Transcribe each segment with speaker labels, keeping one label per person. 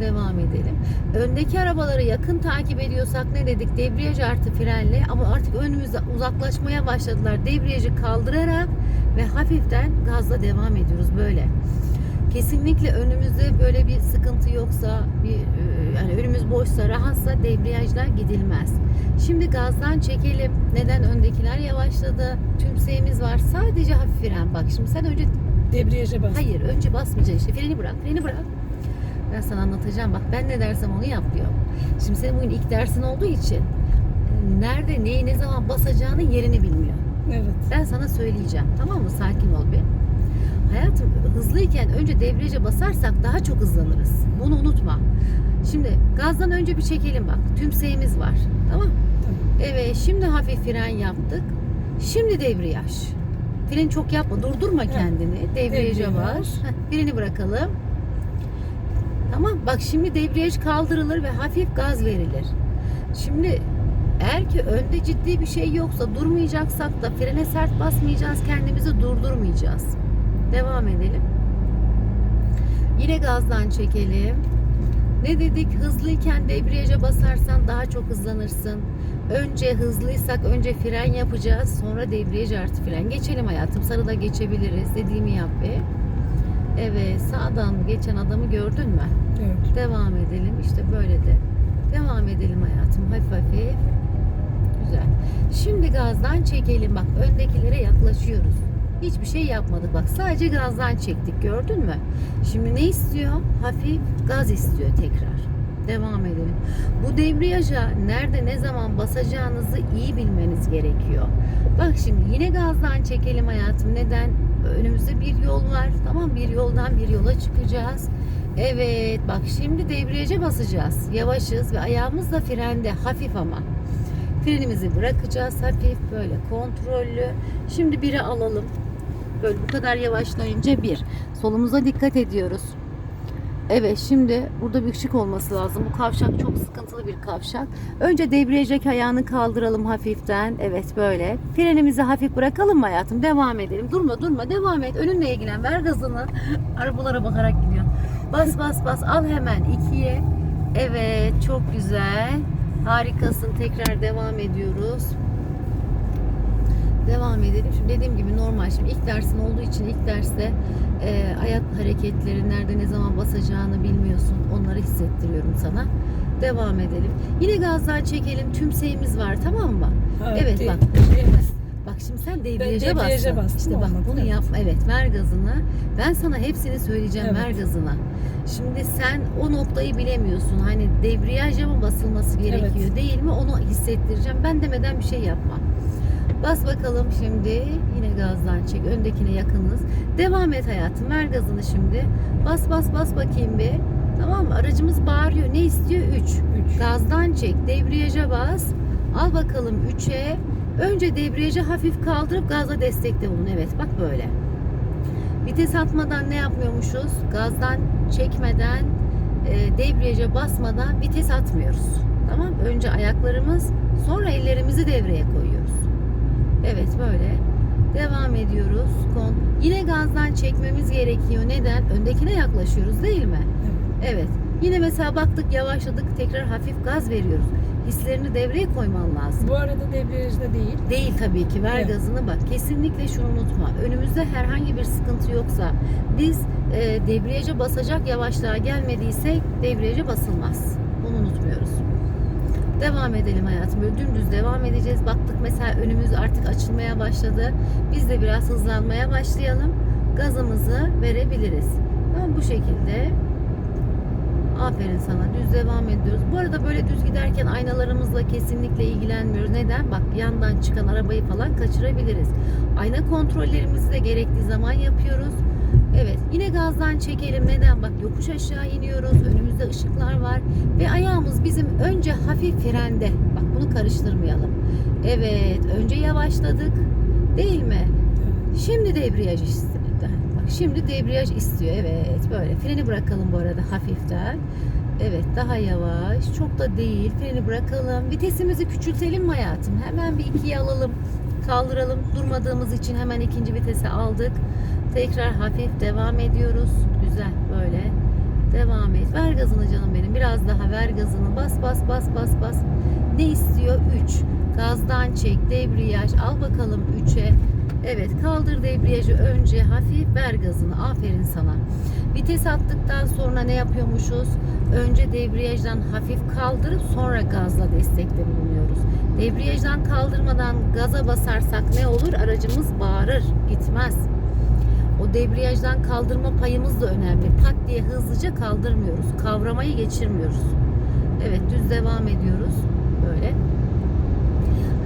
Speaker 1: Devam edelim. Öndeki arabaları yakın takip ediyorsak ne dedik? Debriyaj artı frenle ama artık önümüzde uzaklaşmaya başladılar. Debriyajı kaldırarak ve hafiften gazla devam ediyoruz böyle. Kesinlikle önümüzde böyle bir sıkıntı yoksa, bir e, yani önümüz boşsa, rahatsa debriyajla gidilmez. Şimdi gazdan çekelim. Neden öndekiler yavaşladı? Tümseyimiz var. Sadece hafif fren. Bak şimdi sen önce
Speaker 2: Debriyaja bas.
Speaker 1: Hayır önce basmayacaksın işte freni bırak freni bırak. Ben sana anlatacağım bak ben ne dersem onu yap diyor. Şimdi senin bugün ilk dersin olduğu için e, nerede neyi ne zaman basacağını yerini bilmiyor.
Speaker 2: Evet.
Speaker 1: Ben sana söyleyeceğim tamam mı sakin ol bir. Hayatım hızlıyken önce debriyaja basarsak daha çok hızlanırız. Bunu unutma. Şimdi gazdan önce bir çekelim bak. Tümseyimiz var. Tamam. Evet şimdi hafif fren yaptık. Şimdi debriyaj. Fren çok yapma. Durdurma kendini. Debriyaja. Heh, Freni bırakalım. Tamam. Bak şimdi debriyaj kaldırılır ve hafif gaz verilir. Şimdi eğer ki önde ciddi bir şey yoksa durmayacaksak da frene sert basmayacağız. Kendimizi durdurmayacağız. Devam edelim. Yine gazdan çekelim. Ne dedik? Hızlıyken debriyaja basarsan daha çok hızlanırsın. Önce hızlıysak önce fren yapacağız. Sonra debriyaj artı fren. Geçelim hayatım. Sarıda geçebiliriz. Dediğimi yap be. Evet sağdan geçen adamı gördün mü?
Speaker 2: Evet.
Speaker 1: Devam edelim. İşte böyle de. Devam edelim hayatım. Hafif hafif. Güzel. Şimdi gazdan çekelim. Bak öndekilere yaklaşıyoruz. Hiçbir şey yapmadık. Bak sadece gazdan çektik. Gördün mü? Şimdi ne istiyor? Hafif gaz istiyor tekrar. Devam edelim. Bu debriyaja nerede ne zaman basacağınızı iyi bilmeniz gerekiyor. Bak şimdi yine gazdan çekelim hayatım. Neden? Önümüzde bir yol var. Tamam bir yoldan bir yola çıkacağız. Evet bak şimdi debriyaja basacağız. Yavaşız ve ayağımız da frende hafif ama. Frenimizi bırakacağız hafif böyle kontrollü. Şimdi biri alalım. Böyle bu kadar yavaşlayınca bir. Solumuza dikkat ediyoruz. Evet şimdi burada bir ışık olması lazım. Bu kavşak çok sıkıntılı bir kavşak. Önce debriyajdaki ayağını kaldıralım hafiften. Evet böyle. Frenimizi hafif bırakalım mı hayatım? Devam edelim. Durma durma devam et. Önünle ilgilen. Ver gazını. Arabalara bakarak gidiyor. Bas bas bas. Al hemen ikiye. Evet çok güzel. Harikasın. Tekrar devam ediyoruz. Devam edelim. Şimdi dediğim gibi normal. Şimdi ilk dersin olduğu için ilk derste e, ayak hareketleri nerede ne zaman basacağını bilmiyorsun. Onları hissettiriyorum sana. Devam edelim. Yine gazdan çekelim. Tümseyimiz var tamam mı?
Speaker 2: Ha,
Speaker 1: Evet, bak. Bak şimdi sen debriyaja, bastın.
Speaker 2: bastım,
Speaker 1: İşte bak bunu
Speaker 2: Evet.
Speaker 1: yapma. Evet ver gazını. Ben sana hepsini söyleyeceğim
Speaker 2: Evet.
Speaker 1: ver gazına. Şimdi sen o noktayı bilemiyorsun. Hani debriyaja mı basılması gerekiyor
Speaker 2: Evet.
Speaker 1: değil mi onu hissettireceğim. Ben demeden bir şey yapma. Bas bakalım şimdi. Yine gazdan çek. Öndekine yakınız. Devam et hayatım. Ver gazını şimdi. Bas bas bas bakayım bir. Tamam mı? Aracımız bağırıyor. Ne istiyor? 3.
Speaker 2: Üç.
Speaker 1: Gazdan çek. Debriyaja bas. Al bakalım 3'e. Önce debriyajı hafif kaldırıp gazla destekle bulun. Evet bak böyle. Vites atmadan ne yapmıyormuşuz? Gazdan çekmeden, e, debriyaja basmadan vites atmıyoruz. Tamam? Önce ayaklarımız, sonra ellerimizi devreye koyuyoruz. Evet böyle. Devam ediyoruz. Kon. Yine gazdan çekmemiz gerekiyor. Neden? Öndekine yaklaşıyoruz değil mi?
Speaker 2: Evet.
Speaker 1: Evet. Yine mesela baktık yavaşladık tekrar hafif gaz veriyoruz. Hislerini devreye koyman lazım.
Speaker 2: Bu arada debriyajda değil.
Speaker 1: Değil tabii ki. Ver
Speaker 2: Evet.
Speaker 1: gazını bak. Kesinlikle şunu unutma. Önümüzde herhangi bir sıkıntı yoksa biz e, debriyaja basacak yavaşlığa gelmediyse debriyaja basılmaz. Bunu unutmuyoruz. Devam edelim hayatım. Böyle dümdüz devam edeceğiz. Baktık mesela önümüz artık açılmaya başladı. Biz de biraz hızlanmaya başlayalım. Gazımızı verebiliriz. Tamam bu şekilde. Aferin sana. Düz devam ediyoruz. Bu arada böyle düz giderken aynalarımızla kesinlikle ilgilenmiyoruz. Neden? Bak yandan çıkan arabayı falan kaçırabiliriz. Ayna kontrollerimizi de gerektiği zaman yapıyoruz. Evet yine gazdan çekelim. Neden? Bak yokuş aşağı iniyoruz. Önümüzde ışıklar var. Ve ayağımız bizim önce hafif frende. Bak bunu karıştırmayalım. Evet önce yavaşladık. Değil mi? Şimdi debriyaj istiyor. Bak şimdi debriyaj istiyor. Evet böyle. Freni bırakalım bu arada hafiften. Evet daha yavaş. Çok da değil. Freni bırakalım. Vitesimizi küçültelim mi hayatım? Hemen bir ikiye alalım. Kaldıralım. Durmadığımız için hemen ikinci vitese aldık. Tekrar hafif devam ediyoruz. Güzel böyle. Devam et. Ver gazını canım biraz daha ver gazını bas bas bas bas bas. Ne istiyor? 3. Gazdan çek debriyaj al bakalım 3'e. Evet kaldır debriyajı önce hafif ver gazını aferin sana. Vites attıktan sonra ne yapıyormuşuz? Önce debriyajdan hafif kaldırıp sonra gazla bulunuyoruz. Debriyajdan kaldırmadan gaza basarsak ne olur? Aracımız bağırır, gitmez. O debriyajdan kaldırma payımız da önemli. Pat diye hızlıca kaldırmıyoruz. Kavramayı geçirmiyoruz. Evet düz devam ediyoruz. Böyle.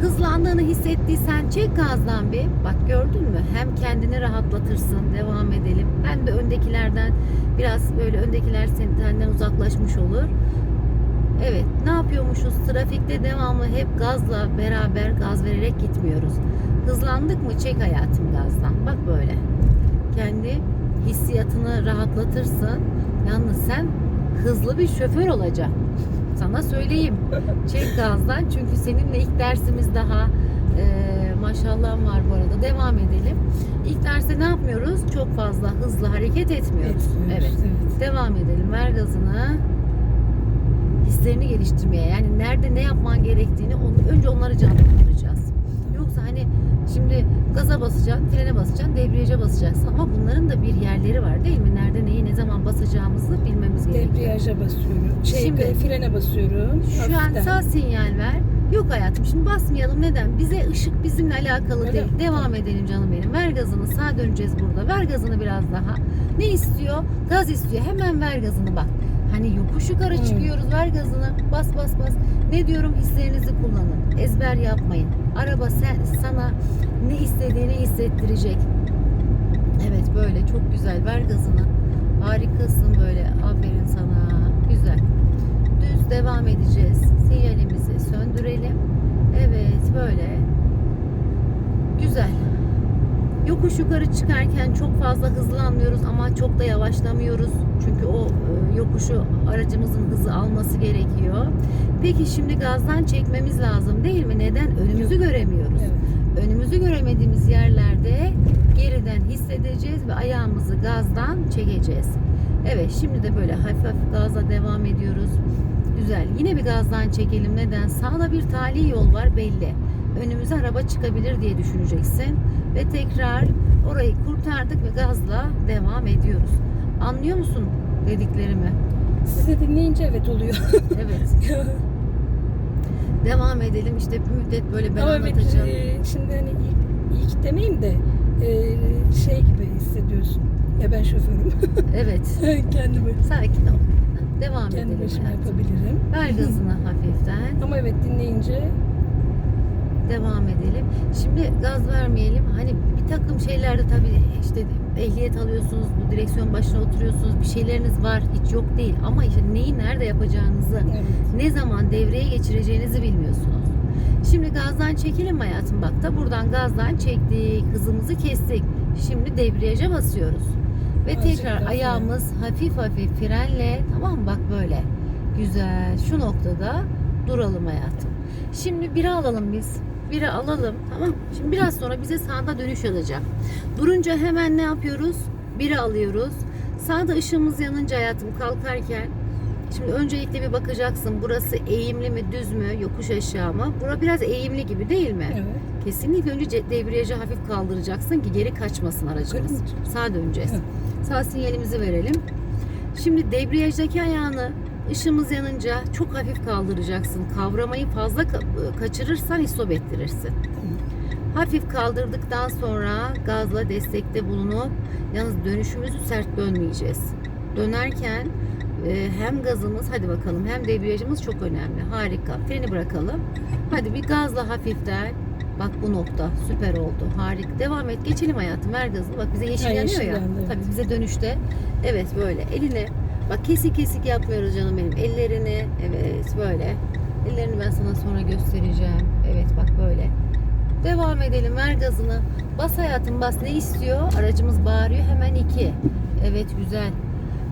Speaker 1: Hızlandığını hissettiysen çek gazdan bir. Bak gördün mü? Hem kendini rahatlatırsın. Devam edelim. Hem de öndekilerden biraz böyle öndekiler senden uzaklaşmış olur. Evet ne yapıyormuşuz? Trafikte devamlı hep gazla beraber gaz vererek gitmiyoruz. Hızlandık mı çek hayatım gazdan. Bak böyle. Kendi hissiyatını rahatlatırsın. Yalnız sen hızlı bir şoför olacaksın. Sana söyleyeyim. Çek gazdan çünkü seninle ilk dersimiz daha Ee, maşallah var bu arada. Devam edelim. İlk derste ne yapmıyoruz? Çok fazla hızlı hareket etmiyoruz.
Speaker 2: Etmiyoruz,
Speaker 1: Evet.
Speaker 2: evet.
Speaker 1: Devam edelim. Ver gazını. Hislerini geliştirmeye. Yani nerede ne yapman gerektiğini onu, önce onları canlandıracağız. Yoksa hani şimdi gaza basacaksın, frene basacaksın, debriyaja basacaksın ama bunların da bir yerleri var değil mi? Nerede neyi ne zaman basacağımızı bilmemiz gerekiyor.
Speaker 2: Debriyaja basıyorum. Şey,
Speaker 1: Şimdi-
Speaker 2: frene basıyorum.
Speaker 1: Şu an
Speaker 2: Hafiften.
Speaker 1: sağ sinyal ver. Yok hayatım şimdi basmayalım. Neden? Bize ışık bizimle alakalı
Speaker 2: Öyle
Speaker 1: değil.
Speaker 2: mi?
Speaker 1: Devam edelim canım benim. Ver gazını. Sağa döneceğiz burada. Ver gazını biraz daha. Ne istiyor? Gaz istiyor. Hemen ver gazını bak. Hani yokuş yukarı
Speaker 2: Hmm.
Speaker 1: çıkıyoruz. Ver gazını. Bas bas bas. Ne diyorum? Hislerinizi kullanın. Ezber yapmayın. Araba sen sana ne istediğini hissettirecek. Evet böyle çok güzel. Ver gazını. Harikasın böyle. Aferin sana. Güzel. Düz devam edeceğiz. Sinyalimizi söndürelim. Evet böyle. Güzel. Yokuş yukarı çıkarken çok fazla hızlanmıyoruz ama çok da yavaşlamıyoruz. Çünkü o e, yokuşu aracımızın hızı alması gerekiyor. Peki şimdi gazdan çekmemiz lazım değil mi? Neden? Önümüzü göremiyoruz.
Speaker 2: Evet.
Speaker 1: Önümüzü göremediğimiz yerlerde geriden hissedeceğiz ve ayağımızı gazdan çekeceğiz. Evet şimdi de böyle hafif hafif gazla devam ediyoruz. Güzel. Yine bir gazdan çekelim. Neden? Sağda bir tali yol var belli. Önümüze araba çıkabilir diye düşüneceksin. Ve tekrar orayı kurtardık ve gazla devam ediyoruz. Anlıyor musun dediklerimi?
Speaker 2: Sizi dinleyince evet oluyor.
Speaker 1: Evet. Devam edelim. İşte bir müddet böyle ben
Speaker 2: Ama evet,
Speaker 1: anlatacağım.
Speaker 2: e, şimdi hani ilk, ilk demeyeyim de e, şey gibi hissediyorsun. Ya ben şoförüm.
Speaker 1: Evet.
Speaker 2: Kendimi,
Speaker 1: Sakin ol. Devam
Speaker 2: kendi
Speaker 1: edelim.
Speaker 2: başıma
Speaker 1: hayatım.
Speaker 2: yapabilirim.
Speaker 1: Ver gazını hafiften.
Speaker 2: Ama evet dinleyince
Speaker 1: Devam edelim. Şimdi gaz vermeyelim. Hani bir takım şeylerde tabii işte ehliyet alıyorsunuz, bu direksiyon başına oturuyorsunuz. Bir şeyleriniz var, hiç yok değil. Ama işte neyi nerede yapacağınızı,
Speaker 2: evet.
Speaker 1: ne zaman devreye geçireceğinizi bilmiyorsunuz. Şimdi gazdan çekelim hayatım bak da buradan gazdan çektik, hızımızı kestik. Şimdi debriyaja basıyoruz. Ve
Speaker 2: Azıcık
Speaker 1: tekrar ayağımız hafif hafif frenle tamam mı bak böyle. Güzel. Şu noktada duralım hayatım. Şimdi biri alalım biz. Biri alalım tamam? Şimdi biraz sonra bize sağda dönüş alacak. Durunca hemen ne yapıyoruz? Biri alıyoruz. Sağda ışığımız yanınca hayatım kalkarken Şimdi öncelikle bir bakacaksın burası eğimli mi düz mü yokuş aşağı mı? Bura biraz eğimli gibi değil mi?
Speaker 2: Evet.
Speaker 1: Kesinlikle önce ce- debriyajı hafif kaldıracaksın ki geri kaçmasın aracımız. Sağa döneceğiz.
Speaker 2: Hı.
Speaker 1: Sağ sinyalimizi verelim. Şimdi debriyajdaki ayağını ışığımız yanınca çok hafif kaldıracaksın. Kavramayı fazla ka- kaçırırsan istop ettirirsin. Hafif kaldırdıktan sonra gazla destekte bulunup yalnız dönüşümüzü sert dönmeyeceğiz. Dönerken e, hem gazımız hadi bakalım hem debriyajımız çok önemli. Harika. Freni bırakalım. Hadi bir gazla hafiften. Bak bu nokta süper oldu. Harika. Devam et. Geçelim hayatım. Ver gazını. Bak bize yeşil yanıyor ya.
Speaker 2: evet.
Speaker 1: Tabii bize dönüşte. Evet böyle. Eline bak kesik kesik yapmıyoruz canım benim. Ellerini evet böyle. Ellerini ben sana sonra göstereceğim. Evet bak böyle. Devam edelim. Ver gazını. Bas hayatım bas. Ne istiyor? Aracımız bağırıyor. Hemen iki. Evet güzel.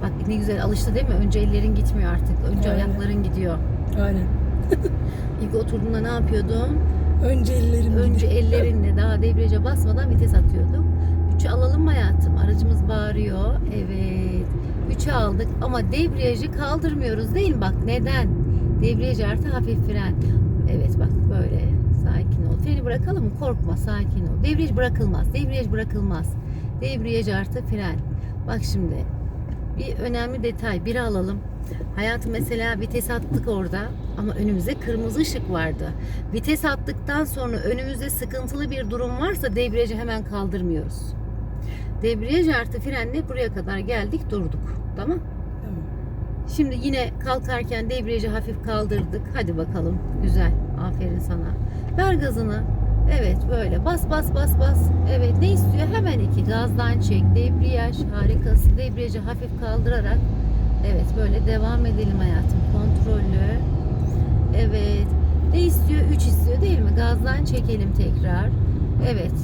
Speaker 1: Bak ne güzel alıştı değil mi? Önce ellerin gitmiyor artık. Önce
Speaker 2: Aynen.
Speaker 1: ayakların gidiyor.
Speaker 2: Aynen.
Speaker 1: İlk oturduğunda ne yapıyordun?
Speaker 2: Önce ellerim
Speaker 1: Önce ellerinle daha debriyaja basmadan vites atıyorduk. Üçü alalım hayatım? Aracımız bağırıyor. Evet. 3'e aldık ama debriyajı kaldırmıyoruz değil mi? Bak neden? Debriyaj artı hafif fren. Evet bak böyle sakin ol. Freni bırakalım mı? Korkma sakin ol. Debriyaj bırakılmaz. Debriyaj bırakılmaz. Debriyaj artı fren. Bak şimdi bir önemli detay. Biri alalım. Hayatı mesela vites attık orada ama önümüzde kırmızı ışık vardı. Vites attıktan sonra önümüzde sıkıntılı bir durum varsa debriyajı hemen kaldırmıyoruz. Debriyaj artı frenle buraya kadar geldik durduk. Tamam.
Speaker 2: Tamam.
Speaker 1: Şimdi yine kalkarken debriyajı hafif kaldırdık. Hadi bakalım. Güzel. Aferin sana. Ver gazını. Evet böyle bas bas bas bas. Evet ne istiyor? Hemen iki gazdan çek. Debriyaj harikası. Debriyajı hafif kaldırarak. Evet böyle devam edelim hayatım. Kontrollü. Evet. Ne istiyor? 3 istiyor değil mi? Gazdan çekelim tekrar. Evet.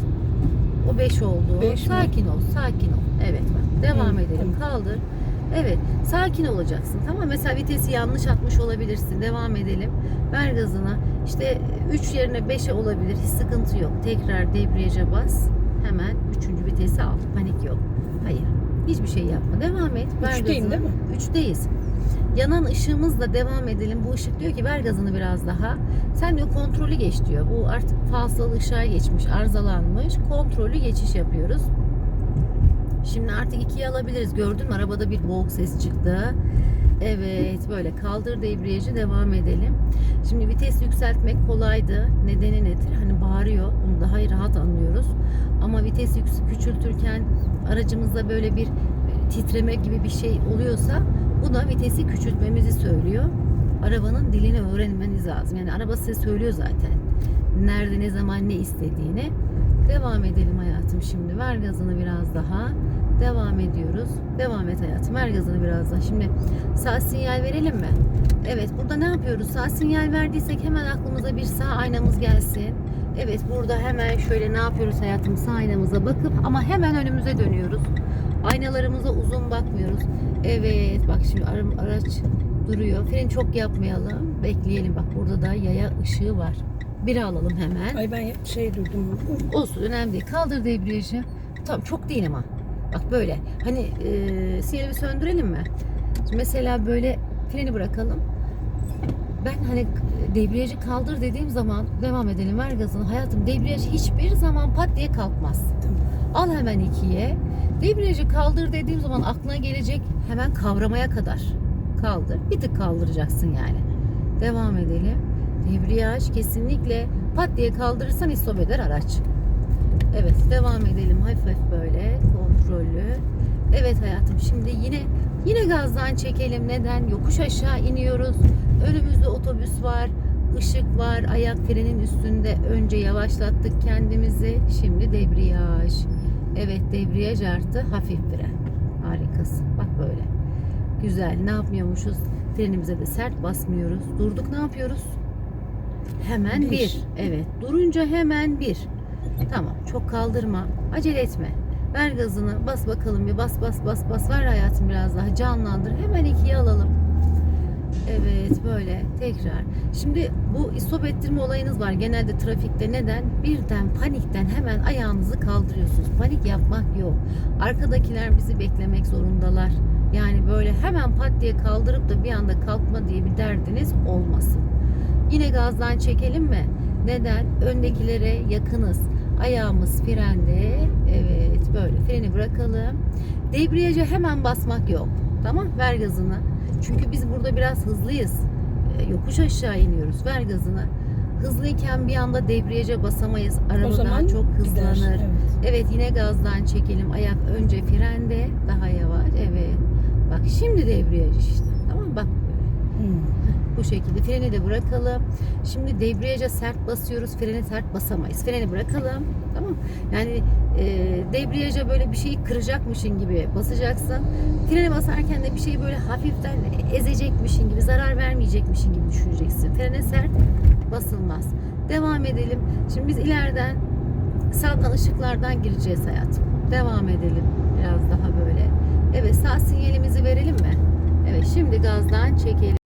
Speaker 1: O 5 oldu.
Speaker 2: Beş mi?
Speaker 1: sakin ol, sakin ol. Evet bak. Devam
Speaker 2: Hı,
Speaker 1: edelim.
Speaker 2: tamam.
Speaker 1: Kaldır. Evet. Sakin olacaksın. Tamam Mesela vitesi yanlış atmış olabilirsin. Devam edelim. Ver gazına. İşte 3 yerine 5'e olabilir. Hiç sıkıntı yok. Tekrar debriyaja bas. Hemen 3. vitesi al. Panik yok. Hayır. Hiçbir şey yapma. Devam et. Ver
Speaker 2: Üçteyim
Speaker 1: gazını.
Speaker 2: değil mi?
Speaker 1: 3'teyiz. Yanan ışığımızla devam edelim. Bu ışık diyor ki ver gazını biraz daha. Sen diyor kontrolü geç diyor. Bu artık fazlalı ışığa geçmiş, arızalanmış. Kontrolü geçiş yapıyoruz. Şimdi artık ikiye alabiliriz. Gördün mü? Arabada bir boğuk ses çıktı. Evet böyle kaldır debriyajı devam edelim. Şimdi vites yükseltmek kolaydı. Nedeni nedir? Hani bağırıyor. Onu daha rahat anlıyoruz. Ama vites küçültürken aracımızda böyle bir titreme gibi bir şey oluyorsa bu da vitesi küçültmemizi söylüyor. Arabanın dilini öğrenmeniz lazım. Yani araba size söylüyor zaten. Nerede ne zaman ne istediğini. Devam edelim hayatım şimdi. Ver gazını biraz daha. Devam ediyoruz. Devam et hayatım. Ver gazını biraz daha. Şimdi sağ sinyal verelim mi? Evet burada ne yapıyoruz? Sağ sinyal verdiysek hemen aklımıza bir sağ aynamız gelsin. Evet burada hemen şöyle ne yapıyoruz hayatım? Sağ aynamıza bakıp ama hemen önümüze dönüyoruz. Aynalarımıza uzun bakmıyoruz. Evet bak şimdi ara- araç duruyor. Fren çok yapmayalım. Bekleyelim. Bak burada da yaya ışığı var. Biri alalım hemen.
Speaker 2: Ay ben şey duydum.
Speaker 1: Olsun önemli değil. Kaldır debriyajı. Tamam çok değil ama. Bak böyle. Hani e, sinyali bir söndürelim mi? Şimdi mesela böyle freni bırakalım. Ben hani debriyajı kaldır dediğim zaman devam edelim ver gazını. Hayatım debriyaj hiçbir zaman pat diye kalkmaz. Al hemen ikiye. Debriyajı kaldır dediğim zaman aklına gelecek hemen kavramaya kadar. Kaldır. Bir tık kaldıracaksın yani. Devam edelim. Debriyaj kesinlikle pat diye kaldırırsan istop eder araç. Evet devam edelim hafif hafif böyle kontrollü. Evet hayatım şimdi yine yine gazdan çekelim. Neden? Yokuş aşağı iniyoruz. Önümüzde otobüs var. ışık var. Ayak frenin üstünde. Önce yavaşlattık kendimizi. Şimdi debriyaj. Evet debriyaj artı hafif fren. Harikasın. Bak böyle. Güzel. Ne yapmıyormuşuz? Frenimize de sert basmıyoruz. Durduk ne yapıyoruz? Hemen
Speaker 2: Bir.
Speaker 1: bir. Evet. Durunca hemen bir. Tamam. Çok kaldırma. Acele etme. Ver gazını. Bas bakalım bir. Bas bas bas bas. Ver hayatım biraz daha. Canlandır. Hemen ikiye alalım. Evet böyle tekrar. Şimdi bu istop ettirme olayınız var genelde trafikte. Neden? Birden panikten hemen ayağınızı kaldırıyorsunuz. Panik yapmak yok. Arkadakiler bizi beklemek zorundalar. Yani böyle hemen pat diye kaldırıp da bir anda kalkma diye bir derdiniz olmasın. Yine gazdan çekelim mi? Neden? Öndekilere yakınız. Ayağımız frende. Evet böyle freni bırakalım. Debriyaja hemen basmak yok. Tamam ver gazını. Çünkü biz burada biraz hızlıyız. Ee, Yokuş aşağı iniyoruz. Ver gazını. Hızlıyken bir anda debriyaja basamayız. Araba
Speaker 2: zaman
Speaker 1: daha çok
Speaker 2: gider.
Speaker 1: hızlanır.
Speaker 2: Evet.
Speaker 1: Evet yine gazdan çekelim. Ayak önce frende. Daha yavaş. Evet. Bak şimdi debriyaj işte. Bu şekilde. Freni de bırakalım. Şimdi debriyaja sert basıyoruz. Freni sert basamayız. Freni bırakalım. Tamam. Yani e, debriyaja böyle bir şeyi kıracakmışın gibi basacaksın. Freni basarken de bir şeyi böyle hafiften ezecekmişin gibi, zarar vermeyecekmişin gibi düşüneceksin. Frene sert basılmaz. Devam edelim. Şimdi biz ileriden sağdan ışıklardan gireceğiz hayatım. Devam edelim. Biraz daha böyle. Evet sağ sinyalimizi verelim mi? Evet şimdi gazdan çekelim.